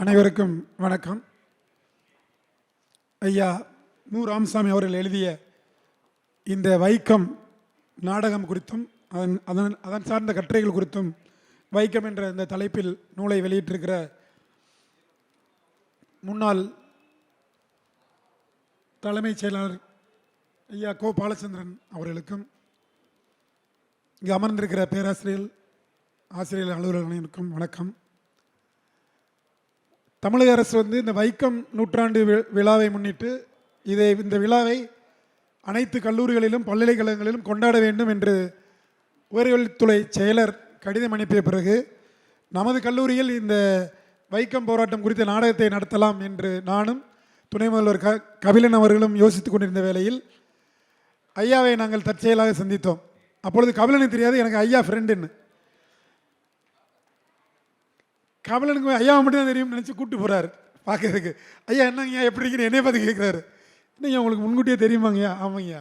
அனைவருக்கும் வணக்கம். ஐயா மு. ராமசாமி அவர்கள் எழுதிய இந்த வைக்கம் நாடகம் குறித்தும் அதன் அதன் அதன் சார்ந்த கட்டுரைகள் குறித்தும் வைக்கம் என்ற இந்த தலைப்பில் நூலை வெளியிட்டிருக்கிற முன்னாள் தலைமைச் செயலாளர் ஐயா கோ. பாலச்சந்திரன் அவர்களுக்கும் இங்கே அமர்ந்திருக்கிற பேராசிரியர் ஆசிரியர் அலுவலர்களுக்கும் வணக்கம். தமிழக அரசு வந்து இந்த வைக்கம் நூற்றாண்டு வி- விழாவை முன்னிட்டு இதை இந்த விழாவை அனைத்து கல்லூரிகளிலும் பல்கலைக்கழகங்களிலும் கொண்டாட வேண்டும் என்று உயர்கல்வித்துறை செயலர் கடிதம் அனுப்பிய பிறகு நமது கல்லூரியில் இந்த வைக்கம் போராட்டம் குறித்த நாடகத்தை நடத்தலாம் என்று நானும் துணை முதல்வர் க கபிலன் அவர்களும் யோசித்து கொண்டிருந்த வேளையில் ஐயாவை நாங்கள் தற்செயலாக சந்தித்தோம். அப்பொழுது கபிலனுக்கு தெரியாது எனக்கு ஐயா ஃப்ரெண்டுன்னு கமலனுக்கு ஐயாவை மட்டும் தான் தெரியும் நினச்சி கூப்பிட்டு போகிறாரு பார்க்கறதுக்கு ஐயா என்னங்கய்யா எப்படி இருக்கீங்க? என்னைய பார்த்து கேட்குறாரு என்னய்யா உங்களுக்கு முன்கூட்டியே தெரியுமாங்கய்யா? ஆமாங்கய்யா.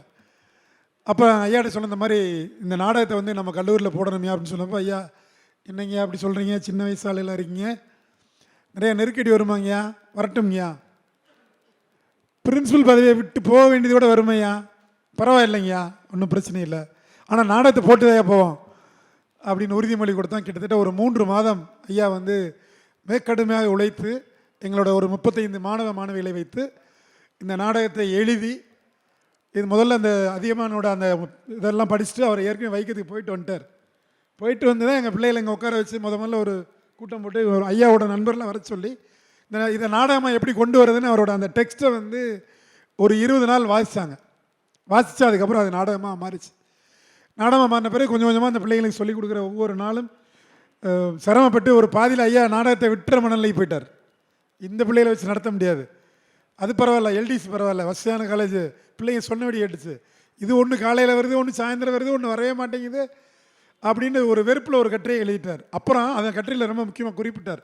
அப்போ ஐயாட்ட சொன்ன இந்த மாதிரி இந்த நாடகத்தை வந்து நம்ம கல்லூரியில் போடணும்யா அப்படின்னு சொன்னப்போ ஐயா என்னங்கய்யா அப்படி சொல்கிறீங்க சின்ன வயசு ஆளுலாம் இருக்கீங்க. நிறைய நெருக்கடி வருமாங்கய்யா? வரட்டும்ங்கய்யா. பிரின்ஸிபல் பதவியை விட்டு போக வேண்டியது கூட வருமையா பரவாயில்லைங்கய்யா ஒன்றும் பிரச்சனை இல்லை. ஆனால் நாடகத்தை போட்டுதையா போவோம். அப்படின்னு உறுதிமொழி கொடுத்தோம். கிட்டத்தட்ட ஒரு மூன்று மாதம் ஐயா வந்து மேற்கடுமையாக உழைத்து எங்களோட ஒரு முப்பத்தைந்து மாணவ மாணவிகளை வைத்து இந்த நாடகத்தை எழுதி இது முதல்ல அந்த அதிகமானோட அந்த இதெல்லாம் படிச்சுட்டு அவர் ஏற்கனவே வைக்கிறதுக்கு போயிட்டு வந்துட்டார். போயிட்டு வந்து தான் எங்கள் பிள்ளைகளை இங்கே உட்கார வச்சு முத முதல்ல ஒரு கூட்டம் போட்டு ஒரு ஐயாவோட நண்பர்லாம் வர சொல்லி இந்த இதை நாடகமாக எப்படி கொண்டு வரதுன்னு அவரோட அந்த டெக்ஸ்ட்டை வந்து ஒரு இருபது நாள் வாசித்தாங்க வாசித்து அதுக்கப்புறம் அது நாடகமாக மாறிச்சு. நாடகம் மாறின பிறகு கொஞ்சம் கொஞ்சமாக அந்த பிள்ளைகளுக்கு சொல்லிக் கொடுக்குற ஒவ்வொரு நாளும் சிரமப்பட்டு ஒரு பாதியில் ஐயா நாடகத்தை விட்டுற மனநிலைக்கு போயிட்டார். இந்த பிள்ளைகளை வச்சு நடத்த முடியாது. அது பரவாயில்ல எல்டிசி பரவாயில்ல. வசதியான காலேஜ் பிள்ளைங்க சொன்னபடி கேட்டுச்சு. இது ஒன்று காலையில் வருது ஒன்று சாயந்தரம் வருது ஒன்று வரவே மாட்டேங்குது அப்படின்னு ஒரு வெறுப்பில் ஒரு கட்டுரையை எழுதிட்டார். அப்புறம் அந்த கட்டுரையில் ரொம்ப முக்கியமாக குறிப்பிட்டார்.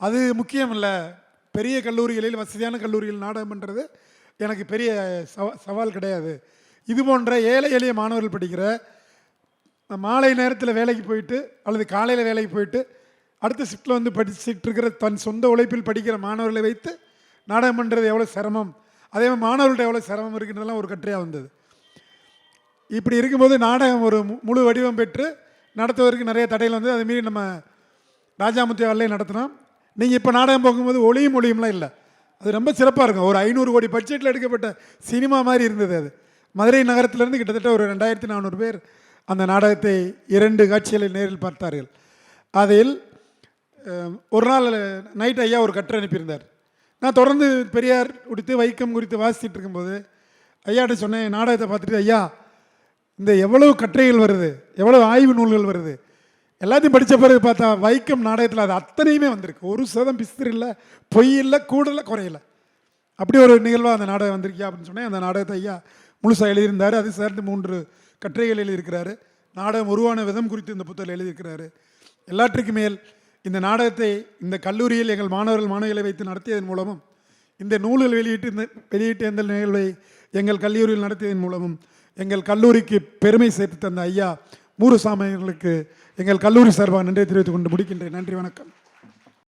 அது முக்கியம் இல்லை. பெரிய கல்லூரிகளில் வசதியான கல்லூரிகள் நாடகம் பண்ணுறது எனக்கு பெரிய சவா சவால் கிடையாது. இது போன்ற ஏழை எளிய மாணவர்கள் படிக்கிற மாலை நேரத்தில் வேலைக்கு போயிட்டு அல்லது காலையில் வேலைக்கு போயிட்டு அடுத்த ஷிஃப்ட்டில் வந்து படிச்சுட்டு இருக்கிற தன் சொந்த உழைப்பில் படிக்கிற மாணவர்களை வைத்து நாடகம் பண்ணுறது எவ்வளோ சிரமம்? அதே மாதிரி மாணவர்கள்ட்ட எவ்வளோ சிரமம் இருக்குன்றதெல்லாம் ஒரு கட்டுரையாக வந்தது. இப்படி இருக்கும்போது நாடகம் ஒரு மு- முழு வடிவம் பெற்று நடத்துவதற்கு நிறைய தடைகள் வந்து அதுமாரி நம்ம ராஜாமுத்தி வரலையும் நடத்தினோம். நீங்கள் இப்போ நாடகம் போகும்போது ஒளியும் ஒளியும்லாம் இல்லை. அது ரொம்ப சிறப்பாக இருக்கும். ஒரு ஐநூறு கோடி பட்ஜெட்டில் எடுக்கப்பட்ட சினிமா மாதிரி இருந்தது அது. மதுரை நகரத்திலேருந்து கிட்டத்தட்ட ஒரு ரெண்டாயிரத்தி நானூறு பேர் அந்த நாடகத்தை இரண்டு காட்சிகளை நேரில் பார்த்தார்கள். அதில் ஒரு நாள் நைட் ஐயா ஒரு கட்டுரை அனுப்பியிருந்தார். நான் தொடர்ந்து பெரியார் குடித்து வைக்கம் குறித்து வாசிச்சுட்டு இருக்கும்போது ஐயாட்ட சொன்னேன் நாடகத்தை பார்த்துட்டு ஐயா இந்த எவ்வளவு கட்டுரைகள் வருது? எவ்வளவு ஆய்வு நூல்கள் வருது? எல்லாத்தையும் படித்த பிறகு பார்த்தா வைக்கம் நாடகத்தில் அது அத்தனையுமே வந்திருக்கு. ஒரு சதம் பிஸ்திரி இல்லை பொய் இல்லை கூடலை குறையல அப்படி ஒரு நிகழ்வாக அந்த நாடகம் வந்திருக்கியா? அப்படின்னு சொன்னேன். அந்த நாடகத்தை ஐயா முழுசாக எழுதியிருந்தார். அது சேர்ந்து மூன்று கட்டுரைகள் எழுதியிருக்கிறாரு. நாடகம் உருவான விதம் குறித்து இந்த புத்தகம் எழுதியிருக்கிறாரு. எல்லாற்றுக்கு மேல் இந்த நாடகத்தை இந்த கல்லூரியில் எங்கள் மாணவர்கள் மாணவிகளை வைத்து நடத்தியதன் மூலமும் இந்த நூல்கள் வெளியிட்டு இந்த வெளியிட்ட இந்த நிகழ்வை எங்கள் கல்லூரியில் நடத்தியதன் மூலமும் எங்கள் கல்லூரிக்கு பெருமை சேர்த்து தந்த ஐயா மூருசாமி எங்கள் கல்லூரி சார்பாக நன்றி தெரிவித்துக் கொண்டு முடிக்கின்றேன். நன்றி வணக்கம்.